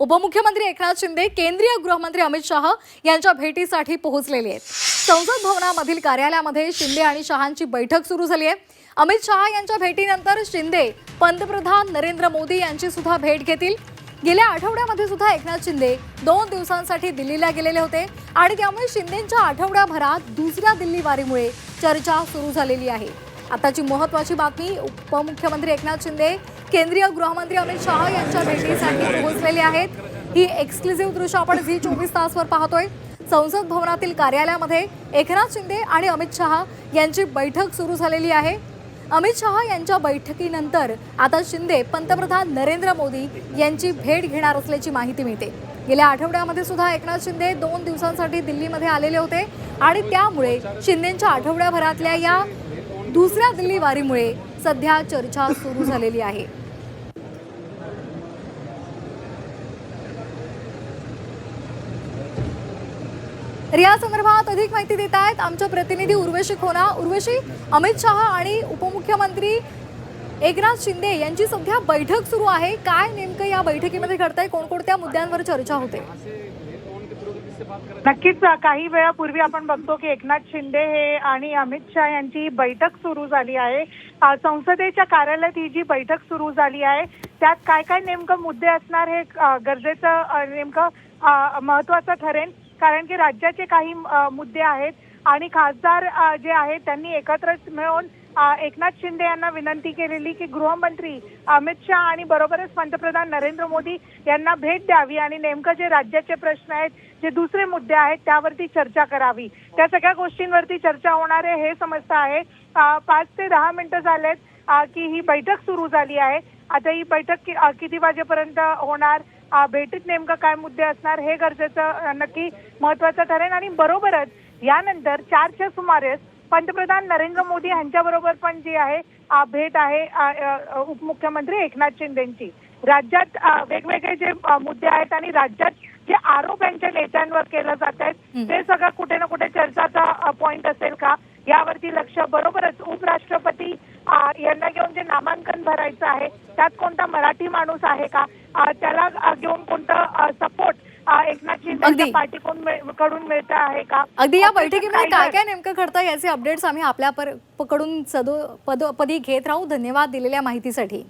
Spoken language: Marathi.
उपमुख्यमंत्री एकनाथ शिंदे केंद्रीय गृहमंत्री अमित शहा यांच्या भेटीसाठी पोहोचलेले आहेत. संसद भवनामधील कार्यालयामध्ये शिंदे आणि शहांची बैठक सुरू झाली आहे. अमित शहा यांच्या भेटीनंतर शिंदे पंतप्रधान नरेंद्र मोदी यांची सुद्धा भेट घेतील. गेल्या आठवड्यामध्ये सुद्धा एकनाथ शिंदे दोन दिवसांसाठी दिल्लीला गेलेले होते आणि त्यामुळे शिंदेच्या आठवड्याभरात दुसऱ्या दिल्ली वारीमुळे चर्चा सुरू झालेली आहे. आताची महत्वाची बातमी उपमुख्यमंत्री एकनाथ शिंदे केंद्रीय गृहमंत्री अमित शहा यांच्या भेटीसाठी पोहोचलेले आहेत. ही एक्सक्लुझिव्ह दृश्य आपण झी चोवीस तासवर पाहतोय. संसद भवनातील कार्यालयामध्ये एकनाथ शिंदे आणि अमित शहा यांची बैठक सुरू झालेली आहे. अमित शहा यांच्या बैठकीनंतर आता शिंदे पंतप्रधान नरेंद्र मोदी यांची भेट घेणार असल्याची माहिती मिळते. गेल्या आठवड्यामध्ये सुद्धा एकनाथ शिंदे दोन दिवसांसाठी दिल्लीमध्ये आलेले होते आणि त्यामुळे शिंदेच्या आठवड्याभरातल्या या दुसऱ्या दिल्ली वारीमुळे सध्या चर्चा सुरू झालेली आहे. तर या संदर्भात अधिक माहिती देत आहेत आमच्या प्रतिनिधी उर्वशी खोना. उर्वशी अमित शहा आणि उपमुख्यमंत्री एकनाथ शिंदे यांची सध्या बैठक सुरू आहे. काय नेमकं या बैठकीमध्ये घडतंय? कोणकोणत्या मुद्द्यांवर चर्चा होते? नक्कीच काही वेळापूर्वी आपण बघतो की एकनाथ शिंदे हे आणि अमित शहा यांची बैठक सुरू झाली आहे. संसदेच्या कार्यालयात ही जी बैठक सुरू झाली आहे त्यात काय काय नेमकं मुद्दे असणार हे गरजेचं नेमकं महत्वाचं ठरेल कारण की राज्याचे काही मुद्दे आहेत आणि खासदार जे आहेत त्यांनी एकत्र मिळून एकनाथ शिंदे यांना विनंती केलेली की गृहमंत्री अमित शहा आणि बरोबरच पंतप्रधान नरेंद्र मोदी यांना भेट द्यावी आणि नेमकं जे राज्याचे प्रश्न आहेत जे दुसरे मुद्दे आहेत त्यावरती चर्चा करावी. त्या सगळ्या गोष्टींवरती चर्चा होणार आहे हे समजतं आहे. पाच ते दहा मिनिटं झालेत की ही बैठक सुरू झाली आहे. आता ही बैठक किती वाजेपर्यंत होणार? भेटीत नेमकं काय मुद्दे असणार? हे गरजेचं नक्की महत्वाचं ठरेल आणि बरोबरच यानंतर चारच्या सुमारेस पंतप्रधान नरेंद्र मोदी यांच्याबरोबर पण जी आहे भेट आहे उपमुख्यमंत्री एकनाथ शिंदेची. राज्यात वेगवेगळे जे मुद्दे आहेत आणि राज्यात जे आरोप यांच्या नेत्यांवर केलं जात आहेत. ते सगळं कुठे ना कुठे चर्चाचा पॉइंट असेल का? यावरती लक्ष. बरोबरच उपराष्ट्रपती यांना घेऊन जे नामांकन भरायचं आहे त्यात कोणता मराठी माणूस आहे का? त्याला घेऊन कोणतं सपोर्ट एकनाथ शिंदे अगदी. पार्टी कडून मिळत आहे का? अगदी या बैठकीमध्ये काय काय नेमकं घडतं याचे अपडेट्स आम्ही आपल्या पर- कडून सदो पद पदी घेत राहू. धन्यवाद दिलेल्या माहितीसाठी.